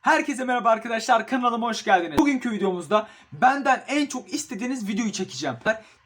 Herkese merhaba arkadaşlar kanalıma hoş geldiniz. Bugünkü videomuzda benden en çok istediğiniz videoyu çekeceğim.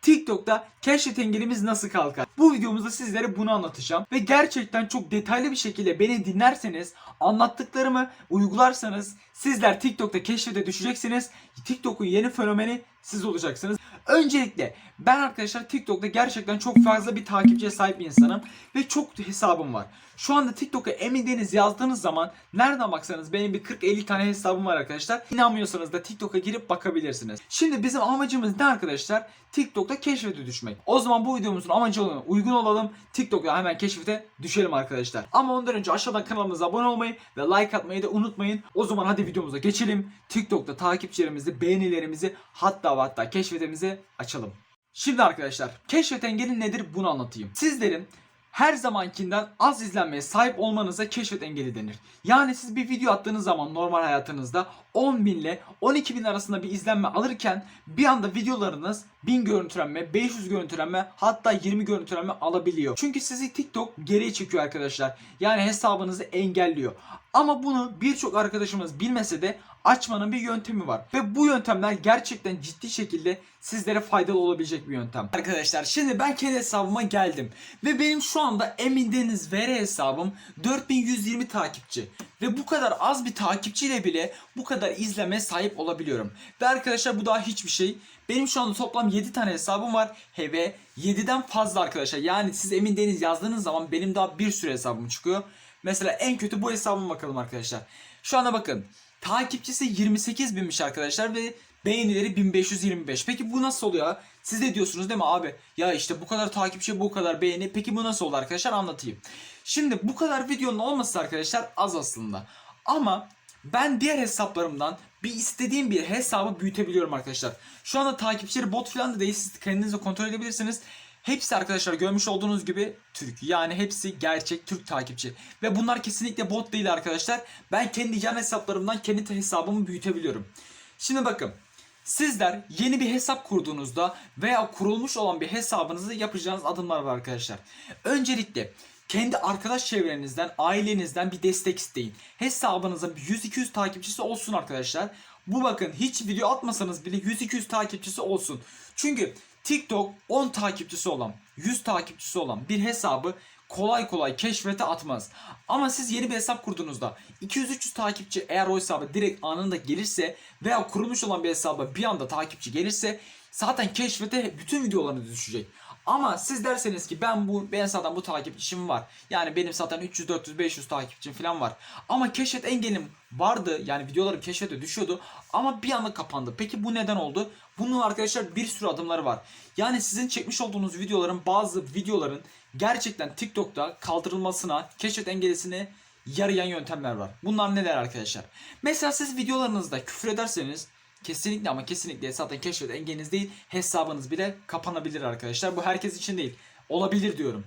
TikTok'ta keşfet engelimiz nasıl kalkar? Bu videomuzda sizlere bunu anlatacağım. Ve gerçekten çok detaylı bir şekilde beni dinlerseniz, anlattıklarımı uygularsanız sizler TikTok'ta keşfete düşeceksiniz. TikTok'un yeni fenomeni siz olacaksınız. Öncelikle ben arkadaşlar TikTok'ta gerçekten çok fazla bir takipçiye sahip bir insanım ve çok hesabım var. Şu anda TikTok'a Emin Deniz yazdığınız zaman nereden baksanız benim bir 40-50 tane hesabım var arkadaşlar. İnanmıyorsanız da TikTok'a girip bakabilirsiniz. Şimdi bizim amacımız ne arkadaşlar? TikTok'ta keşfete düşmek. O zaman bu videomuzun amacı olan uygun olalım. TikTok'ta hemen keşfete düşelim arkadaşlar. Ama ondan önce aşağıdan kanalımıza abone olmayı ve like atmayı da unutmayın. O zaman hadi videomuza geçelim. TikTok'ta takipçilerimizi, beğenilerimizi hatta hatta keşfetimizi açalım. Şimdi arkadaşlar keşfet engeli nedir bunu anlatayım. Sizlerin her zamankinden az izlenmeye sahip olmanıza keşfet engeli denir. Yani siz bir video attığınız zaman normal hayatınızda 10 bin ile 12 bin arasında bir izlenme alırken bir anda videolarınız 1000 görüntülenme, 500 görüntülenme hatta 20 görüntülenme alabiliyor. Çünkü sizi TikTok geriye çekiyor arkadaşlar. Yani hesabınızı engelliyor. Ama bunu birçok arkadaşımız bilmese de açmanın bir yöntemi var. Ve bu yöntemler gerçekten ciddi şekilde sizlere faydalı olabilecek bir yöntem. Arkadaşlar şimdi ben kendi hesabıma geldim. Ve benim şu anda Emin Deniz VR hesabım 4120 takipçi. Ve bu kadar az bir takipçiyle bile bu kadar izleme sahip olabiliyorum. Ve arkadaşlar bu daha hiçbir şey. Benim şu anda toplam 7 tane hesabım var. He ve 7'den fazla arkadaşlar. Yani siz Emin Deniz yazdığınız zaman benim daha bir sürü hesabım çıkıyor. Mesela en kötü bu hesabıma bakalım arkadaşlar. Şu anda bakın. Takipçisi 28 binmiş arkadaşlar ve beğenileri 1525. Peki bu nasıl oluyor? Siz de diyorsunuz değil mi abi? Ya işte bu kadar takipçi bu kadar beğeni. Peki bu nasıl oldu arkadaşlar anlatayım. Şimdi bu kadar videonun olması arkadaşlar az aslında. Ama ben diğer hesaplarımdan bir istediğim bir hesabı büyütebiliyorum arkadaşlar. Şu anda takipçileri bot falan da değil. Siz kendiniz kontrol edebilirsiniz. Hepsi arkadaşlar görmüş olduğunuz gibi Türk. Yani hepsi gerçek Türk takipçi. Ve bunlar kesinlikle bot değil arkadaşlar. Ben kendi yan hesaplarımdan kendi hesabımı büyütebiliyorum. Şimdi bakın. Sizler yeni bir hesap kurduğunuzda veya kurulmuş olan bir hesabınızı yapacağınız adımlar var arkadaşlar. Öncelikle kendi arkadaş çevrenizden, ailenizden bir destek isteyin. Hesabınızın 100-200 takipçisi olsun arkadaşlar. Bu bakın hiç video atmasanız bile 100-200 takipçisi olsun. Çünkü TikTok 10 takipçisi olan, 100 takipçisi olan bir hesabı kolay kolay keşfete atmaz. Ama siz yeni bir hesap kurduğunuzda 200-300 takipçi eğer o hesaba direkt anında gelirse veya kurulmuş olan bir hesaba bir anda takipçi gelirse zaten keşfete bütün videolarınız düşecek. Ama siz derseniz ki ben bu ben zaten bu takipçim var. Yani benim zaten 300 400 500 takipçim falan var. Ama keşfet engelim vardı. Yani videolarım keşfete düşüyordu ama bir anda kapandı. Peki bu neden oldu? Bunun arkadaşlar bir sürü adımları var. Yani sizin çekmiş olduğunuz videoların bazı videoların gerçekten TikTok'ta kaldırılmasına, keşfet engelisine yarayan yöntemler var. Bunlar neler arkadaşlar? Mesela siz videolarınızda küfür ederseniz Kesinlikle ama kesinlikle zaten keşfet engeliniz değil hesabınız bile kapanabilir arkadaşlar. Bu herkes için değil. Olabilir diyorum.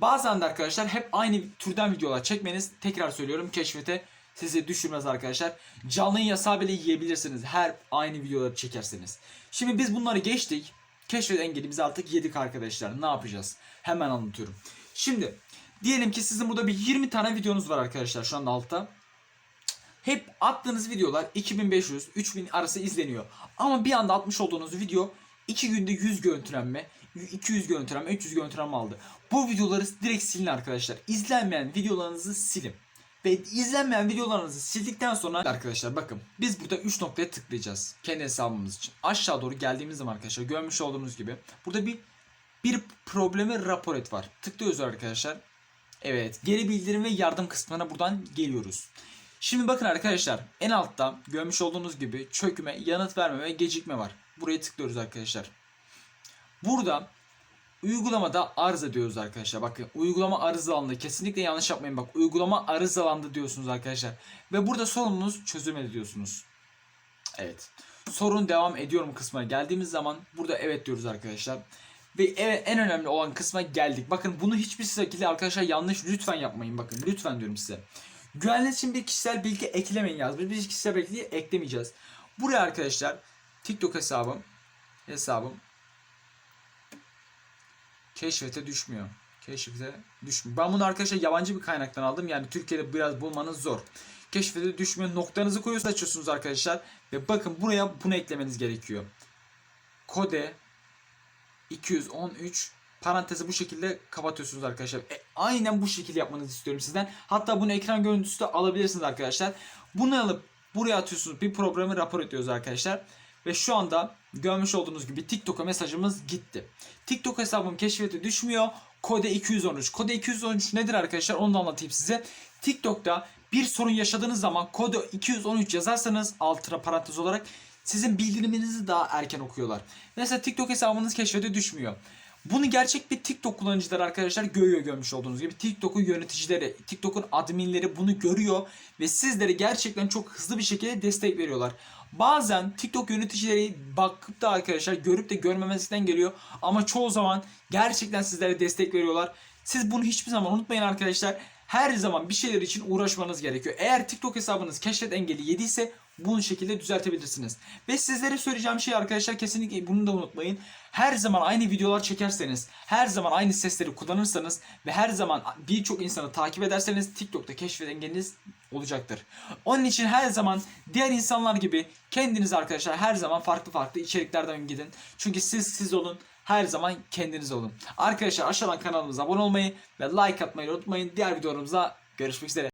Bazen de arkadaşlar hep aynı türden videolar çekmeniz tekrar söylüyorum keşfete sizi düşürmez arkadaşlar. Canlı yasağı bile yiyebilirsiniz her aynı videoları çekerseniz. Şimdi biz bunları geçtik. Keşfet engelimizi artık yedik arkadaşlar. Ne yapacağız? Hemen anlatıyorum. Şimdi diyelim ki sizin burada bir 20 tane videonuz var arkadaşlar şu anda altta. Hep attığınız videolar 2500-3000 arası izleniyor. Ama bir anda atmış olduğunuz video 2 günde 100 görüntülenme, 200 görüntülenme, 300 görüntülenme aldı. Bu videoları direkt silin arkadaşlar. İzlenmeyen videolarınızı silin. Ve izlenmeyen videolarınızı sildikten sonra arkadaşlar bakın biz burada 3 noktaya tıklayacağız. Kendi hesabımız için. Aşağı doğru geldiğimiz zaman arkadaşlar görmüş olduğunuz gibi burada bir bir problemi rapor et var. Tıklıyoruz arkadaşlar. Evet geri bildirim ve yardım kısmına buradan geliyoruz. Şimdi bakın arkadaşlar en altta görmüş olduğunuz gibi çökme, yanıt verme ve gecikme var. Buraya tıklıyoruz arkadaşlar. Burada uygulamada arıza diyoruz arkadaşlar. Bakın uygulama arızalandı. Kesinlikle yanlış yapmayın. Bak uygulama arızalandı diyorsunuz arkadaşlar. Ve burada sorununuz çözülmedi diyorsunuz. Evet. Sorun devam ediyorum kısmına geldiğimiz zaman burada evet diyoruz arkadaşlar. Ve en önemli olan kısma geldik. Bakın bunu hiçbir şekilde arkadaşlar yanlış lütfen yapmayın. Bakın lütfen diyorum size. Güvenlik için bir kişisel bilgi eklemeyin yazmış. Biz kişisel bilgi eklemeyeceğiz. Buraya arkadaşlar TikTok hesabım hesabım keşfete düşmüyor. Keşfete düşmüyor. Ben bunu arkadaşlar yabancı bir kaynaktan aldım. Yani Türkiye'de biraz bulmanız zor. keşfete düşme noktanızı koyuyorsunuz açıyorsunuz arkadaşlar. Ve bakın buraya bunu eklemeniz gerekiyor. Kode 213 parantezi bu şekilde kapatıyorsunuz arkadaşlar. E, aynen bu şekilde yapmanızı istiyorum sizden. Hatta bunu ekran görüntüsü de alabilirsiniz arkadaşlar. Bunu alıp buraya atıyorsunuz. Bir programı rapor ediyoruz arkadaşlar. Ve şu anda görmüş olduğunuz gibi TikTok'a mesajımız gitti. TikTok hesabım keşfete düşmüyor. Kode 213. Kode 213 nedir arkadaşlar? Onu da anlatayım size. TikTok'ta bir sorun yaşadığınız zaman kode 213 yazarsanız altına parantez olarak sizin bildiriminizi daha erken okuyorlar. Mesela TikTok hesabınız keşfete düşmüyor. Bunu gerçek bir TikTok kullanıcıları arkadaşlar görüyor görmüş olduğunuz gibi. TikTok'un yöneticileri, TikTok'un adminleri bunu görüyor ve sizlere gerçekten çok hızlı bir şekilde destek veriyorlar. Bazen TikTok yöneticileri bakıp da arkadaşlar görüp de görmemezlikten geliyor ama çoğu zaman gerçekten sizlere destek veriyorlar. Siz bunu hiçbir zaman unutmayın arkadaşlar. Her zaman bir şeyler için uğraşmanız gerekiyor. Eğer TikTok hesabınız keşfet engeli yediyse bunu şekilde düzeltebilirsiniz. Ve sizlere söyleyeceğim şey arkadaşlar kesinlikle bunu da unutmayın. Her zaman aynı videolar çekerseniz, her zaman aynı sesleri kullanırsanız ve her zaman birçok insanı takip ederseniz TikTok'ta keşfet engeliniz olacaktır. Onun için her zaman diğer insanlar gibi kendiniz arkadaşlar her zaman farklı farklı içeriklerden gidin. Çünkü siz siz olun. Her zaman kendiniz olun. Arkadaşlar aşağıdan kanalımıza abone olmayı ve like atmayı unutmayın. Diğer videolarımızda görüşmek üzere.